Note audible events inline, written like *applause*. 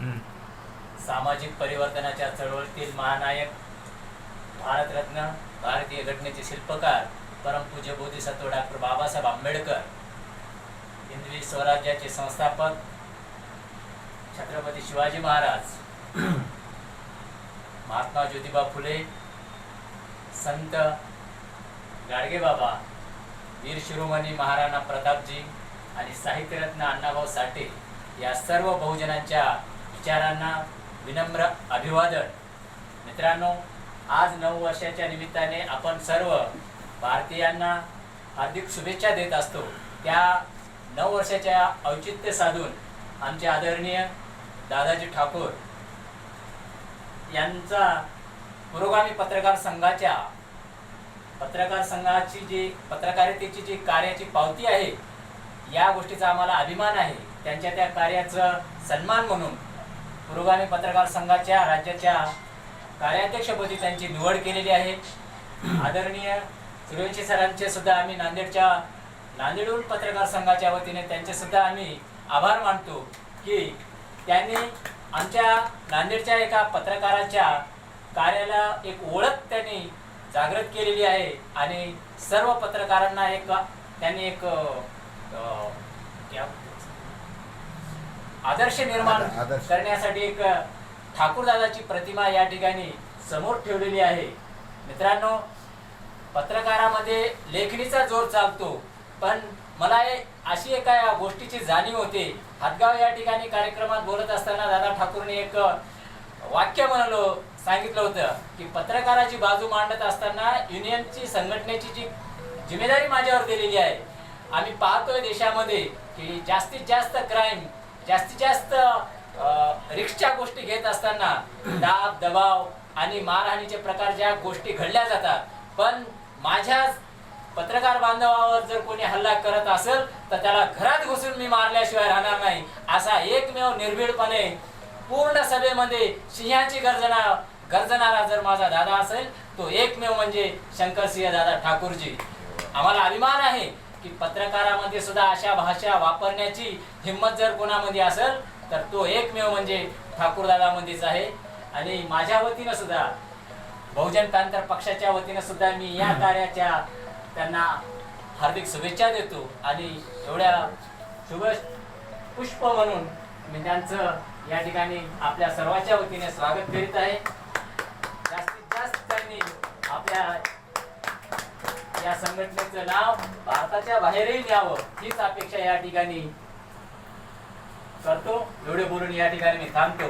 सामाजिक परिवर्तनाच्या चळवळीतील महानायक भारतरत्न भारतीय घटनेचे शिल्पकार परमपूज्य बोधिसत्व डॉक्टर बाबासाहेब आंबेडकर हिंदवी स्वराज्याचे संस्थापक छत्रपती शिवाजी महाराज महात्मा ज्योतिबा फुले संत गाडगेबाबा वीर शिरोमणी महाराणा प्रतापजी आणि साहित्यरत्न अण्णाभाऊ साठे या सर्व बहुजनांच्या विचारांना विनम्र अभिवादन. मित्रांनो आज नऊ वर्षाच्या निमित्ताने आपण सर्व भारतीयांना हार्दिक शुभेच्छा देत असतो. त्या नऊ वर्षाच्या औचित्य साधून आमचे आदरणीय दादाजी ठाकूर यांचा पुरोगामी पत्रकार संघाच्या पत्रकार संघाची जी पत्रकारितेची जी कार्याची पावती आहे या गोष्टीचा आम्हाला अभिमान आहे. त्यांच्या त्या कार्याचं सन्मान म्हणून पुरोगामी पत्रकार संघाच्या राज्याच्या कार्याध्यक्षपदी त्यांची निवड केलेली आहे. *clears throat* आदरणीय सूर्यवंशी सरांचे सुद्धा आम्ही नांदेडच्या नांदेडहून पत्रकार संघाच्या वतीने त्यांचे सुद्धा आम्ही आभार मानतो की त्यांनी आमच्या नांदेडच्या एका पत्रकाराच्या कार्याला एक ओळख त्यांनी जागृत केलेली आहे आणि सर्व पत्रकारांना एक त्यांनी एक आदर्श निर्माण आदर्श. करण्यासाठी एक ठाकूरदादाची प्रतिमा या ठिकाणी समोर ठेवलेली आहे मित्रांनो पत्रकारामध्ये लेखणीचा जोर चालतो पण मला अशी एका गोष्टीची जाणीव होते हातगाव या ठिकाणी कार्यक्रमात बोलत असताना दादा ठाकूरने एक वाक्य म्हणलो सांगितलं होतं की पत्रकाराची बाजू मांडत असताना युनियनची संघटनेची जी जिम्मेदारी माझ्यावर दिलेली आहे आम्ही पाहतोय देशामध्ये की जास्तीत जास्त क्राईम जास्तीत जास्त रिक्सच्या गोष्टी घेत असताना दाब दबाव आणि मारहाणीचे प्रकार ज्या गोष्टी घडल्या जातात पण माझ्या पत्रकार बांधवावर जर कोणी हल्ला करत असेल तर त्याला घरात घुसून मी मारल्याशिवाय राहणार नाही असा एकमेव निर्भीडपणे पूर्ण सभेमध्ये सिंहाची गर्जना गर्जणारा जर माझा दादा असेल तो एकमेव म्हणजे शंकरसिंह दादा ठाकूरजी. आम्हाला अभिमान आहे. की पत्रकारामध्ये सुद्धा अशा भाषा वापरण्याची हिंमत जर कोणामध्ये असेल तर तो एकमेव म्हणजे ठाकूरदादामध्येच आहे. आणि माझ्या वतीनं सुद्धा बहुजन पॅंथर पक्षाच्या वतीनं सुद्धा मी या कार्याच्या त्यांना हार्दिक शुभेच्छा देतो. आणि एवढ्या शुभ पुष्प म्हणून मी त्यांचं या ठिकाणी आपल्या सर्वांच्या वतीने स्वागत करीत आहे. जास्तीत जास्त त्यांनी आपल्या या संघटनेचं नाव भारताच्या बाहेरही न्यावं हीच अपेक्षा या ठिकाणी करतो. एवढे बोलून या ठिकाणी मी थांबतो.